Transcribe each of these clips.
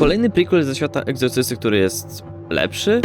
Kolejny prequel ze świata egzorcysty, który jest lepszy?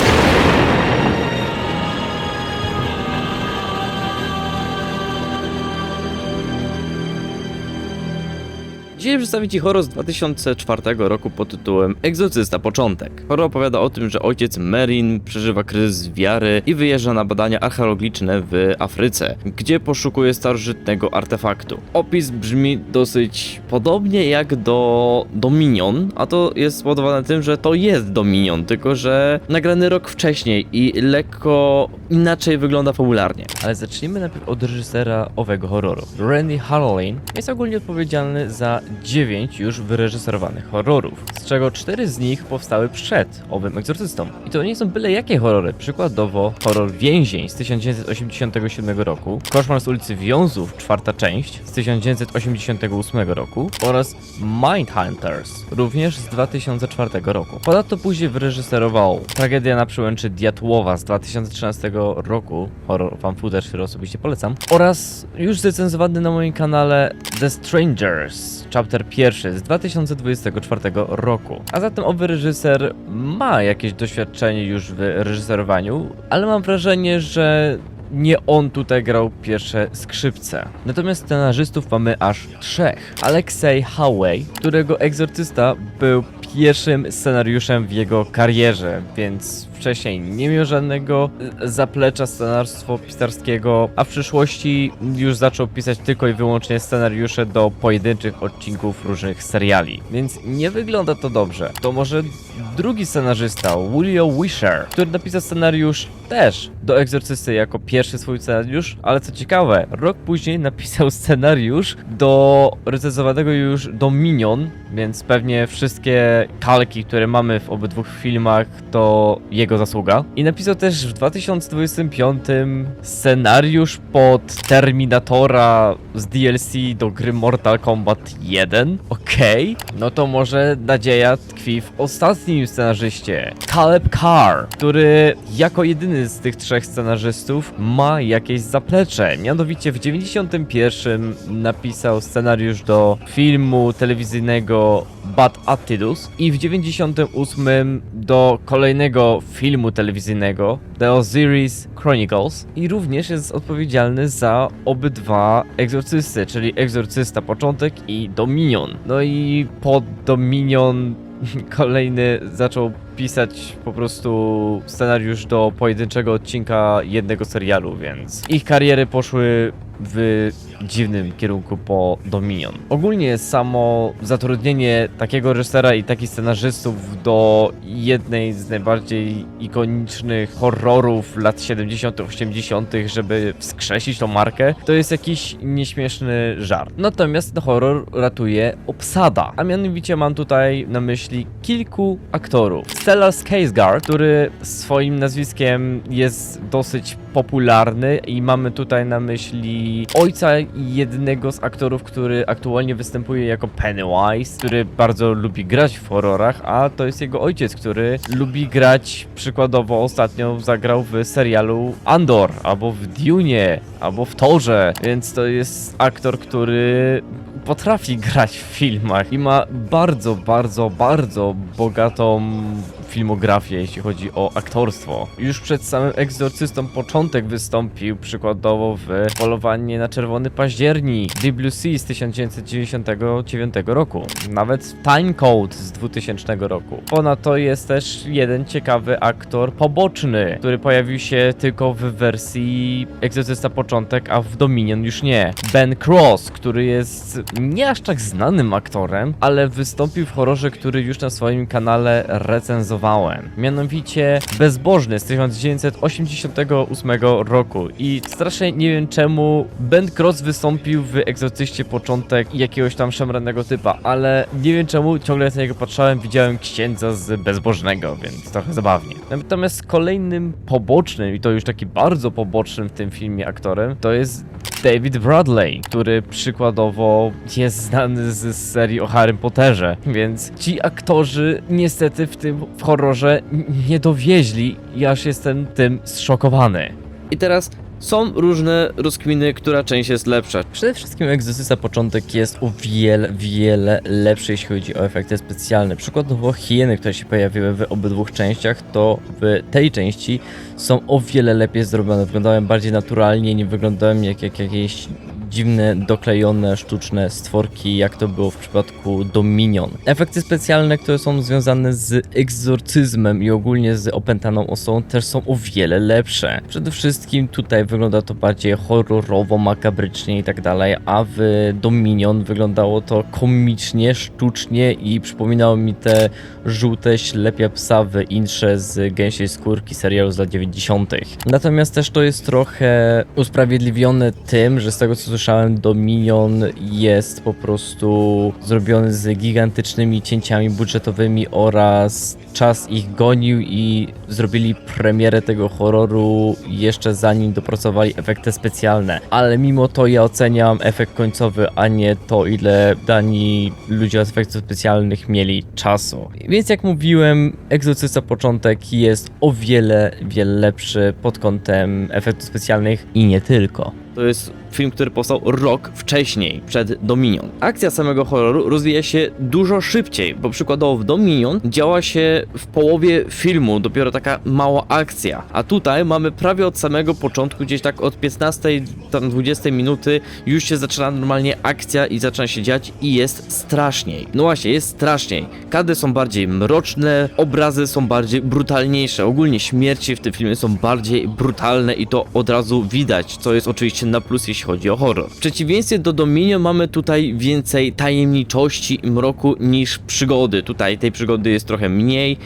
Dzisiaj przedstawię Ci horror z 2004 roku pod tytułem Egzorcysta Początek. Horror opowiada o tym, że ojciec Merin przeżywa kryzys wiary i wyjeżdża na badania archeologiczne w Afryce, gdzie poszukuje starożytnego artefaktu. Opis brzmi dosyć podobnie jak do Dominion, a to jest spowodowane tym, że to jest Dominion, tylko że nagrany rok wcześniej i lekko inaczej wygląda fabularnie. Ale zacznijmy najpierw od reżysera owego horroru. Randy Harlin jest ogólnie odpowiedzialny za 9 już wyreżyserowanych horrorów, z czego 4 z nich powstały przed owym egzorcystą. I to nie są byle jakie horrory, przykładowo horror Więzień z 1987 roku, Koszmar z ulicy Wiązów, czwarta część z 1988 roku oraz Mindhunters, również z 2004 roku. Ponadto później wyreżyserował Tragedia na przełęczy Diatłowa z 2013 roku, horror fan footage, który osobiście polecam, oraz już zrecenzowany na moim kanale The Strangers, pierwszy z 2024 roku. A zatem owy reżyser ma jakieś doświadczenie już w reżyserowaniu, ale mam wrażenie, że nie on tutaj grał pierwsze skrzypce. Natomiast scenarzystów mamy aż trzech. Alexei Howey, którego egzorcysta był pierwszym scenariuszem w jego karierze, więc wcześniej nie miał żadnego e, zaplecza scenarstwo pisarskiego, a w przyszłości już zaczął pisać tylko i wyłącznie scenariusze do pojedynczych odcinków różnych seriali. Więc nie wygląda to dobrze. To może drugi scenarzysta, William Wisher, który napisał scenariusz też do Egzorcysty jako pierwszy swój scenariusz, ale co ciekawe, rok później napisał scenariusz do recenzowanego już Dominion, więc pewnie wszystkie kalki, które mamy w obydwu filmach, to jego zasługa. I napisał też w 2025 scenariusz pod Terminatora z DLC do gry Mortal Kombat 1. Okej, no to może nadzieja w ostatnim scenarzyście, Caleb Carr, który jako jedyny z tych trzech scenarzystów ma jakieś zaplecze. Mianowicie w 91 napisał scenariusz do filmu telewizyjnego Bad Attitudes i w 98 do kolejnego filmu telewizyjnego The Osiris Chronicles i również jest odpowiedzialny za obydwa egzorcysty, czyli Egzorcysta Początek i Dominion. No i po Dominion kolejny zaczął pisać po prostu scenariusz do pojedynczego odcinka jednego serialu, więc ich kariery poszły w dziwnym kierunku po Dominion. Ogólnie samo zatrudnienie takiego reżysera i takich scenarzystów do jednej z najbardziej ikonicznych horrorów lat 70., 80., żeby wskrzesić tą markę, to jest jakiś nieśmieszny żart. Natomiast horror ratuje obsada, a mianowicie mam tutaj na myśli kilku aktorów. Stellar Skarsgård, który swoim nazwiskiem jest dosyć popularny i mamy tutaj na myśli ojca jednego z aktorów, który aktualnie występuje jako Pennywise, który bardzo lubi grać w horrorach, a to jest jego ojciec, który lubi grać, przykładowo ostatnio zagrał w serialu Andor, albo w Dune, albo w Torze, więc to jest aktor, który potrafi grać w filmach i ma bardzo, bardzo, bardzo bogatą filmografię, jeśli chodzi o aktorstwo. Już przed samym Egzorcystą początek wystąpił przykładowo w Polowanie na Czerwony Październik, Sea z 1999 roku, nawet Time Code z 2000 roku. Ponadto jest też jeden ciekawy aktor poboczny, który pojawił się tylko w wersji Egzorcysta Początek, a w Dominion już nie. Ben Cross, który jest nie aż tak znanym aktorem, ale wystąpił w horrorze, który już na swoim kanale Mianowicie Bezbożny z 1988 roku. I strasznie nie wiem czemu Ben Cross wystąpił w Egzorcyście Początek jakiegoś tam szemranego typa, ale nie wiem czemu ciągle na niego patrzałem, widziałem księdza z Bezbożnego, więc trochę zabawnie. Natomiast kolejnym pobocznym, i to już taki bardzo pobocznym w tym filmie aktorem, to jest David Bradley, który przykładowo jest znany z serii o Harry Potterze, więc ci aktorzy niestety w tym horrorze nie dowieźli i aż jestem tym zszokowany. I teraz Są różne rozkminy, która część jest lepsza. Przede wszystkim Egzosysta początek jest o wiele, wiele lepszy, jeśli chodzi o efekty specjalne. Przykładowo hieny, które się pojawiły w obydwu częściach, to w tej części są o wiele lepiej zrobione. Wyglądają bardziej naturalnie, nie wyglądają jak, jak jakieś dziwne, doklejone, sztuczne stworki, jak to było w przypadku Dominion. Efekty specjalne, które są związane z egzorcyzmem i ogólnie z opętaną osobą, też są o wiele lepsze. Przede wszystkim tutaj wygląda to bardziej horrorowo, makabrycznie i tak dalej, a w Dominion wyglądało to komicznie, sztucznie i przypominało mi te żółte ślepia psa w intrze z gęsiej skórki serialu z lat 90. Natomiast też to jest trochę usprawiedliwione tym, że z tego co słyszałem, Dominion jest po prostu zrobiony z gigantycznymi cięciami budżetowymi oraz czas ich gonił i zrobili premierę tego horroru jeszcze zanim dopracowali efekty specjalne. Ale mimo to ja oceniam efekt końcowy, a nie to ile dani ludzie od efektów specjalnych mieli czasu. Więc jak mówiłem, Egzorcysta początek jest o wiele, wiele lepszy pod kątem efektów specjalnych i nie tylko. To jest film, który powstał rok wcześniej, przed Dominion. Akcja samego horroru rozwija się dużo szybciej, bo przykładowo w Dominion działa się w połowie filmu, dopiero taka mała akcja, a tutaj mamy prawie od samego początku, gdzieś tak od 15, tam 20 minuty już się zaczyna normalnie akcja i zaczyna się dziać i jest straszniej. No właśnie, jest straszniej. Kadry są bardziej mroczne, obrazy są bardziej brutalniejsze, ogólnie śmierci w tym filmie są bardziej brutalne i to od razu widać, co jest oczywiście na plus, jeśli chodzi o horror. W przeciwieństwie do Dominion mamy tutaj więcej tajemniczości i mroku niż przygody. Tutaj tej przygody jest trochę mniej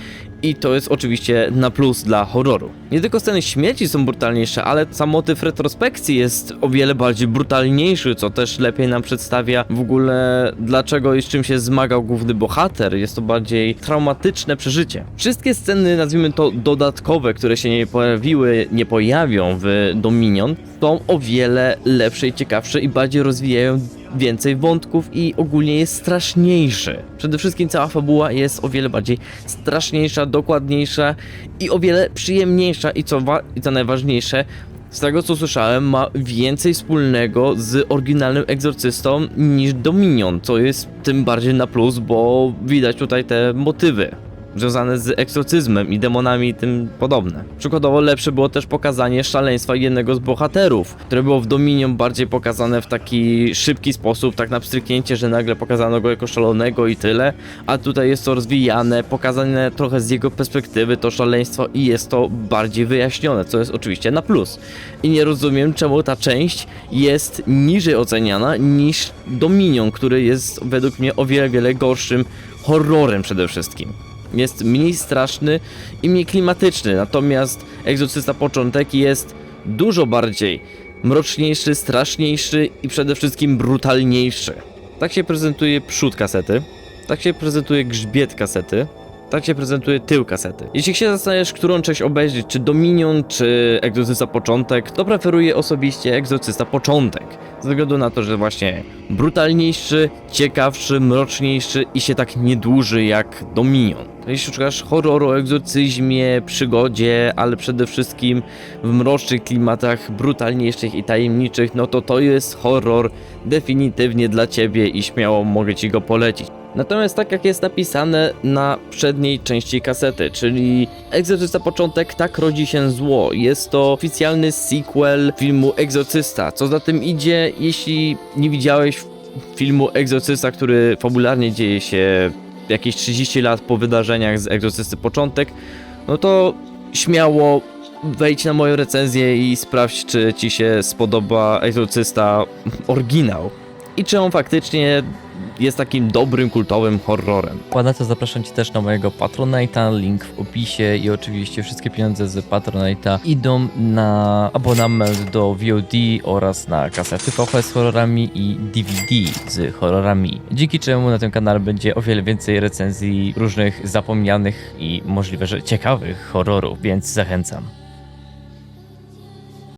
i to jest oczywiście na plus dla horroru. Nie tylko sceny śmierci są brutalniejsze, ale sam motyw retrospekcji jest o wiele bardziej brutalniejszy, co też lepiej nam przedstawia w ogóle dlaczego i z czym się zmagał główny bohater. Jest to bardziej traumatyczne przeżycie. Wszystkie sceny, nazwijmy to dodatkowe, które się nie pojawiły, nie pojawią w Dominion, są o wiele lepsze i ciekawsze i bardziej rozwijają więcej wątków i ogólnie jest straszniejszy. Przede wszystkim cała fabuła jest o wiele bardziej straszniejsza, dokładniejsza i o wiele przyjemniejsza i co, i co najważniejsze, z tego co słyszałem, ma więcej wspólnego z oryginalnym egzorcystą niż Dominion, co jest tym bardziej na plus, bo widać tutaj te motywy związane z egzorcyzmem i demonami i tym podobne. Przykładowo lepsze było też pokazanie szaleństwa jednego z bohaterów, które było w Dominion bardziej pokazane w taki szybki sposób, tak na pstryknięcie, że nagle pokazano go jako szalonego i tyle, a tutaj jest to rozwijane, pokazane trochę z jego perspektywy to szaleństwo i jest to bardziej wyjaśnione, co jest oczywiście na plus. I nie rozumiem, czemu ta część jest niżej oceniana niż Dominion, który jest według mnie o wiele, wiele gorszym horrorem przede wszystkim jest mniej straszny i mniej klimatyczny, natomiast Egzorcysta Początek jest dużo bardziej mroczniejszy, straszniejszy i przede wszystkim brutalniejszy. Tak się prezentuje przód kasety, tak się prezentuje grzbiet kasety, tak się prezentuje tył kasety. Jeśli się zastanawiasz, którą część obejrzeć, czy Dominion, czy Egzorcysta Początek, to preferuję osobiście Egzorcysta Początek. Ze względu na to, że właśnie brutalniejszy, ciekawszy, mroczniejszy i się tak nie dłuży jak Dominion. Jeśli szukasz horroru egzorcyzmie, przygodzie, ale przede wszystkim w mrocznych klimatach, brutalniejszych i tajemniczych, no to to jest horror definitywnie dla ciebie i śmiało mogę ci go polecić. Natomiast tak jak jest napisane na przedniej części kasety, czyli Egzorcysta Początek, tak rodzi się zło. Jest to oficjalny sequel filmu Egzorcysta. Co za tym idzie, jeśli nie widziałeś filmu Egzorcysta, który fabularnie dzieje się jakieś 30 lat po wydarzeniach z Egzorcysty Początek, no to śmiało wejdź na moją recenzję i sprawdź, czy ci się spodoba Egzorcysta oryginał. I czy on faktycznie jest takim dobrym, kultowym horrorem. Ponadto zapraszam Cię też na mojego Patronite'a, link w opisie i oczywiście wszystkie pieniądze z Patronite'a idą na abonament do VOD oraz na kasety VHS z horrorami i DVD z horrorami. Dzięki czemu na tym kanale będzie o wiele więcej recenzji różnych zapomnianych i możliwe, że ciekawych horrorów, więc zachęcam.